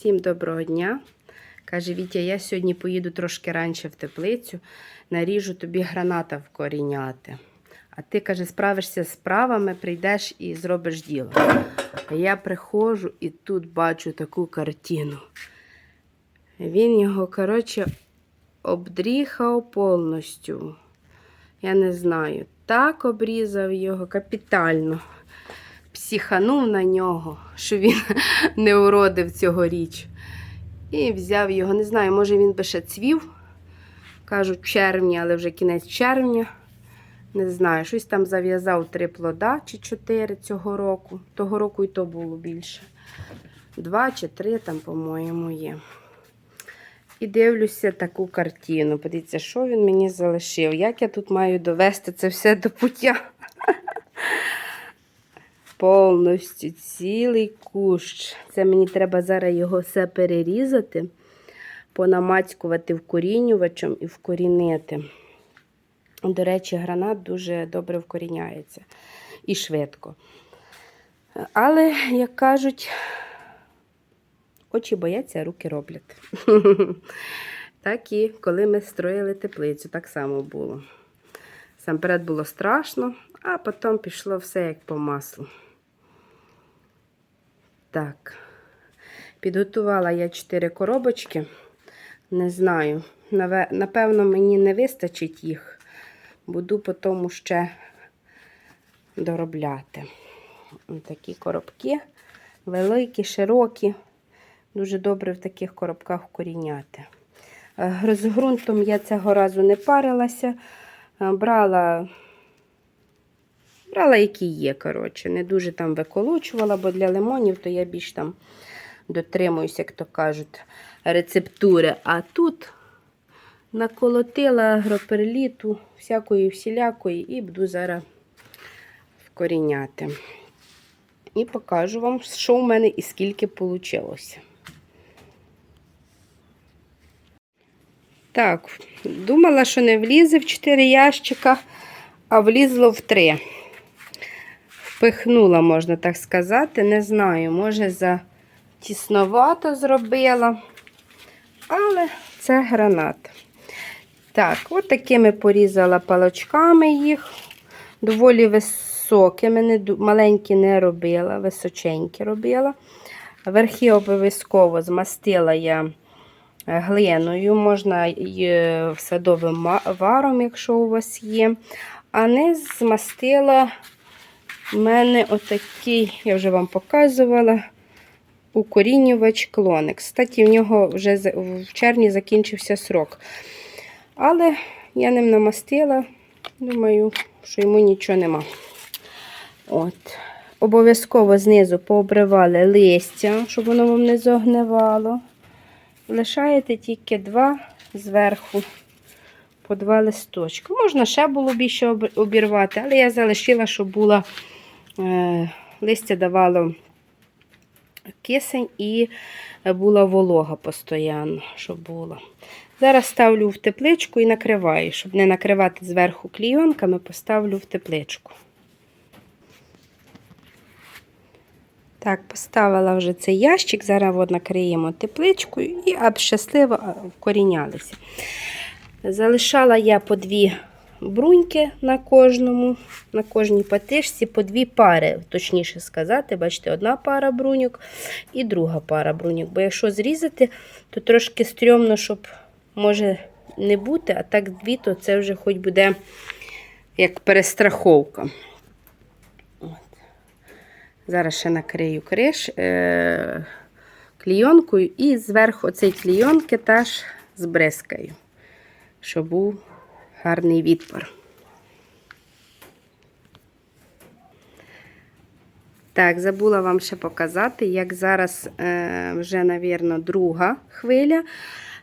Всім доброго дня. Каже Вітя, я сьогодні поїду трошки раніше в теплицю, наріжу тобі граната вкоріняти. А ти, каже, справишся з справами, прийдеш і зробиш діло. А я приходжу і тут бачу таку картину. Він його, коротше, обдріхав повністю. Я не знаю. Так обрізав його капітально. Психанув на нього, що він не уродив цьогоріч. І взяв його, не знаю, може він би ще цвів. Кажуть, червні, але вже кінець червня. Не знаю, щось там зав'язав три плода чи чотири цього року. Того року і то було більше. Два чи три там, по-моєму, є. І дивлюся таку картину. Подивіться, що він мені залишив. Як я тут маю довести це все до пуття? Повністю цілий кущ. Це мені треба зараз його все перерізати, понамацькувати вкорінювачем і вкорінити. До речі, гранат дуже добре вкоріняється і швидко. Але, як кажуть, очі бояться, а руки роблять. Так і коли ми строїли теплицю, так само було. Сам перед було страшно, а потім пішло все як по маслу. Так, підготувала я 4 коробочки. Не знаю, напевно, мені не вистачить їх. Буду потім ще доробляти. Такі коробки великі, широкі. Дуже добре в таких коробках вкоріняти. Е, З ґрунтом я цього разу не парилася. Е, Брала Брала, які є, коротше. Не дуже там виколочувала, бо для лимонів то я більш там дотримуюся, як то кажуть, рецептури. А тут наколотила агроперліту, всякої всілякої, і буду зараз вкоріняти. І покажу вам, що в мене і скільки вийшло. Так, думала, що не влізе в 4 ящика, а влізло в 3 впихнула, можна так сказати. Не знаю, може за тісновато зробила. Але це гранат. Так, от такими порізала палочками їх. Доволі високими, не, маленькі не робила, височенькі робила. Верхи обов'язково змастила я е, глиною, можна й е, садовим варом, якщо у вас є. А низ змастила у мене отакий, я вже вам показувала, укорінювач клоник. Кстати, в нього вже в червні закінчився срок. Але я ним намастила, думаю, що йому нічого нема. От. Обов'язково знизу пообривали листя, щоб воно вам не зогнивало. Лишаєте тільки два зверху по два листочки. Можна ще було більше об- обірвати, але я залишила, щоб була листя давало кисень і була волога постійно, щоб була. Зараз ставлю в тепличку і накриваю, щоб не накривати зверху клійонками, поставлю в тепличку. Так, поставила вже цей ящик, зараз от накриємо тепличкою і об щасливо вкорінялися. Залишала я по дві бруньки на кожному, на кожній патишці, по дві пари, точніше сказати, бачите, одна пара бруньок і друга пара бруньок. Бо якщо зрізати, то трошки стрьомно, щоб може не бути, а так дві, то це вже хоч буде як перестраховка. От. Зараз ще накрию криш е- клійонкою і зверху оцей клійонки теж збризкаю щоб був гарний відпор. Так, забула вам ще показати, як зараз е, вже, навірно, друга хвиля,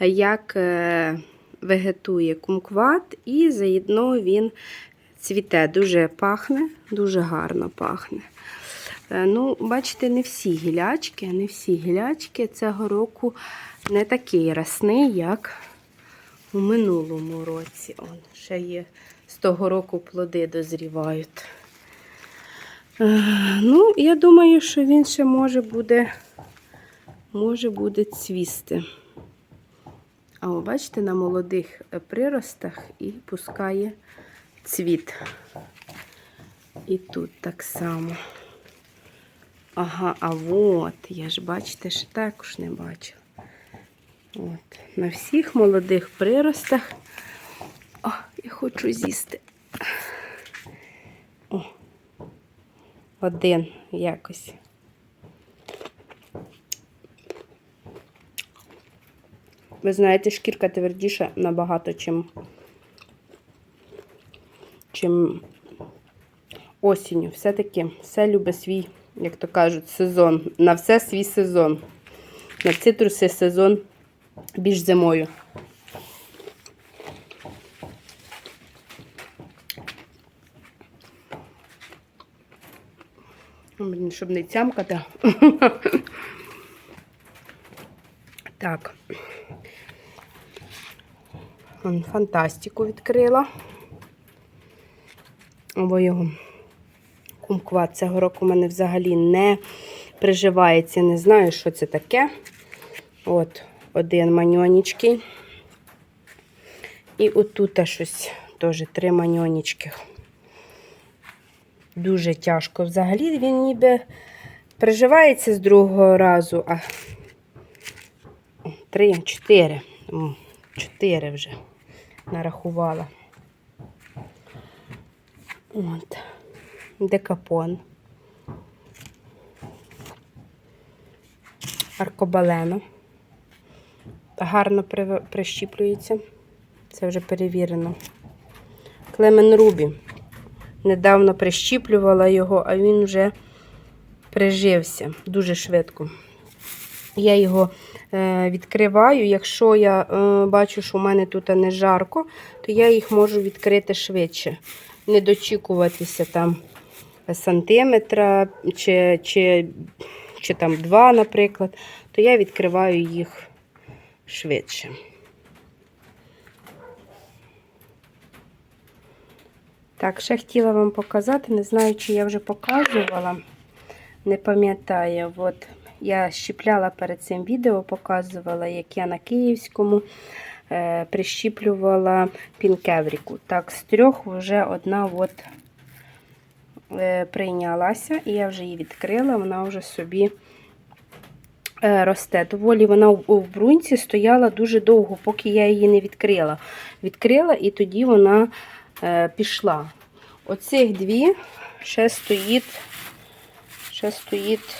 як е, вегетує кумкват, і заєдно він цвіте, дуже пахне, дуже гарно пахне. Е, ну, бачите, не всі гілячки, не всі гілячки цього року не такий рясний, як у минулому році. Он, ще є з того року плоди дозрівають. Е, Ну, я думаю, що він ще може буде може буде цвісти. А о, бачите, на молодих е, приростах і пускає цвіт. І тут так само. Ага, а от, я ж бачите, ще також не бачила. От, на всіх молодих приростах. О, я хочу з'їсти. О, один якось. Ви знаєте, шкірка твердіша набагато, чим, чим осінню. Все-таки все любить свій, як то кажуть, сезон. На все свій сезон. На цитруси сезон більш зимою. Блін, щоб не цямкати. Так. Фантастику відкрила. Бо його кумкват цього року у мене взагалі не приживається. Не знаю, що це таке. От, один маньонічкий. І отут щось теж три маньонічки. Дуже тяжко. Взагалі він ніби приживається з другого разу, а три, чотири. Чотири вже нарахувала. От. Декапон. Аркобалено. Гарно при- прищіплюється. Це вже перевірено. Клемен Рубі. Недавно прищіплювала його, а він вже прижився дуже швидко. Я його е, відкриваю. Якщо я е, бачу, що в мене тут не жарко, то я їх можу відкрити швидше. Не дочікуватися там сантиметра чи, чи, чи там два, наприклад, то я відкриваю їх швидше. Так, ще хотіла вам показати, не знаю, чи я вже показувала, не пам'ятаю. От я щіпляла перед цим відео, показувала, як я на Київському е, прищіплювала пінкевріку. Так, з трьох вже одна от е, прийнялася, і я вже її відкрила, вона вже собі росте. Доволі вона в, брунці стояла дуже довго, поки я її не відкрила. Відкрила і тоді вона е, пішла. Оцих дві ще стоїть, ще стоїть,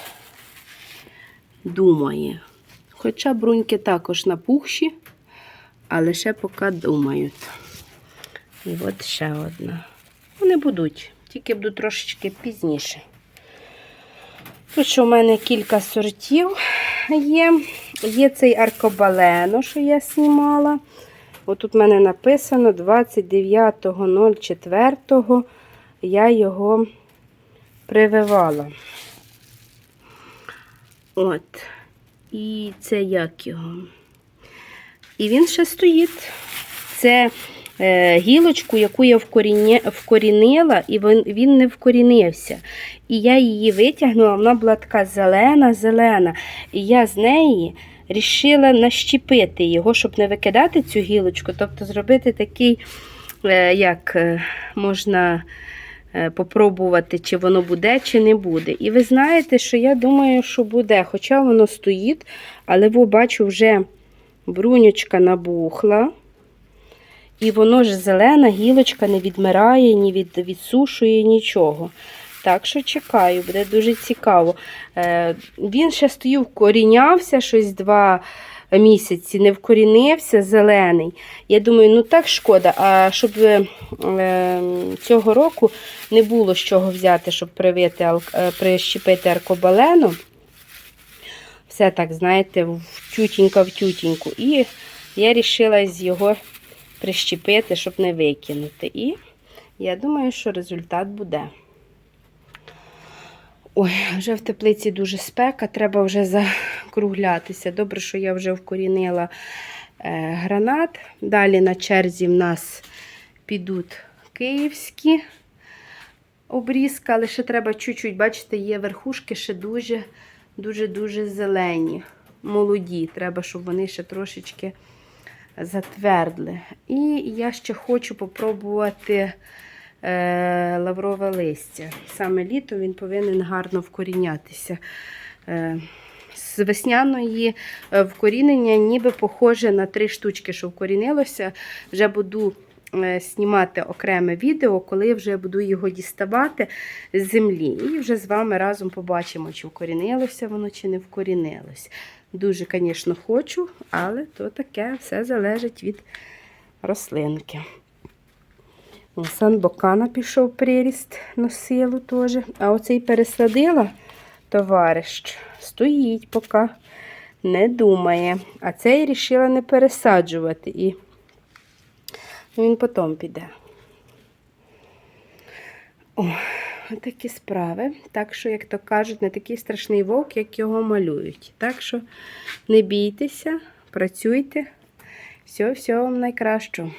думає. Хоча бруньки також напухші, але ще поки думають. І от ще одна. Вони будуть, тільки будуть трошечки пізніше. Тут що в мене кілька сортів є. Є цей аркобалено, що я знімала. Отут в мене написано 29.04 я його прививала. От. І це як його? І він ще стоїть. Це гілочку, яку я вкорінила, і він, не вкорінився. І я її витягнула, вона була така зелена-зелена. І я з неї рішила нащепити його, щоб не викидати цю гілочку, тобто зробити такий, е, як е, можна е, попробувати, чи воно буде, чи не буде. І ви знаєте, що я думаю, що буде. Хоча воно стоїть, але бачу, вже брунючка набухла. І воно ж зелена, гілочка не відмирає, ні від, відсушує, нічого. Так що чекаю, буде дуже цікаво. Е, він ще стоїв, корінявся щось два місяці, не вкорінився, зелений. Я думаю, ну так шкода, а щоб е, цього року не було з чого взяти, щоб привити, е, прищепити аркобалену. Все так, знаєте, в тютінька в тютіньку. І я вирішила з його прищепити, щоб не викинути. І я думаю, що результат буде. Ой, вже в теплиці дуже спека, треба вже закруглятися. Добре, що я вже вкорінила е, гранат. Далі на черзі в нас підуть київські обрізки, але ще треба чуть-чуть, бачите, є верхушки ще дуже, дуже-дуже зелені. молоді. Треба, щоб вони ще трошечки затвердли. І я ще хочу попробувати е, лаврове листя. Саме літо він повинен гарно вкорінятися. Е, з весняної е, вкорінення ніби похоже на три штучки, що вкорінилося. Вже буду е, знімати окреме відео, коли вже буду його діставати з землі. І вже з вами разом побачимо, чи вкорінилося воно, чи не вкорінилось. Дуже, звісно, хочу, але то таке все залежить від рослинки. Санбокана пішов приріст на силу теж. А оцей пересадила товариш. Стоїть поки не думає. А цей рішила не пересаджувати. І він потім піде. О, такі справи. Так що, як то кажуть, не такий страшний вовк, як його малюють. Так що не бійтеся, працюйте. Всього, всього вам найкращого.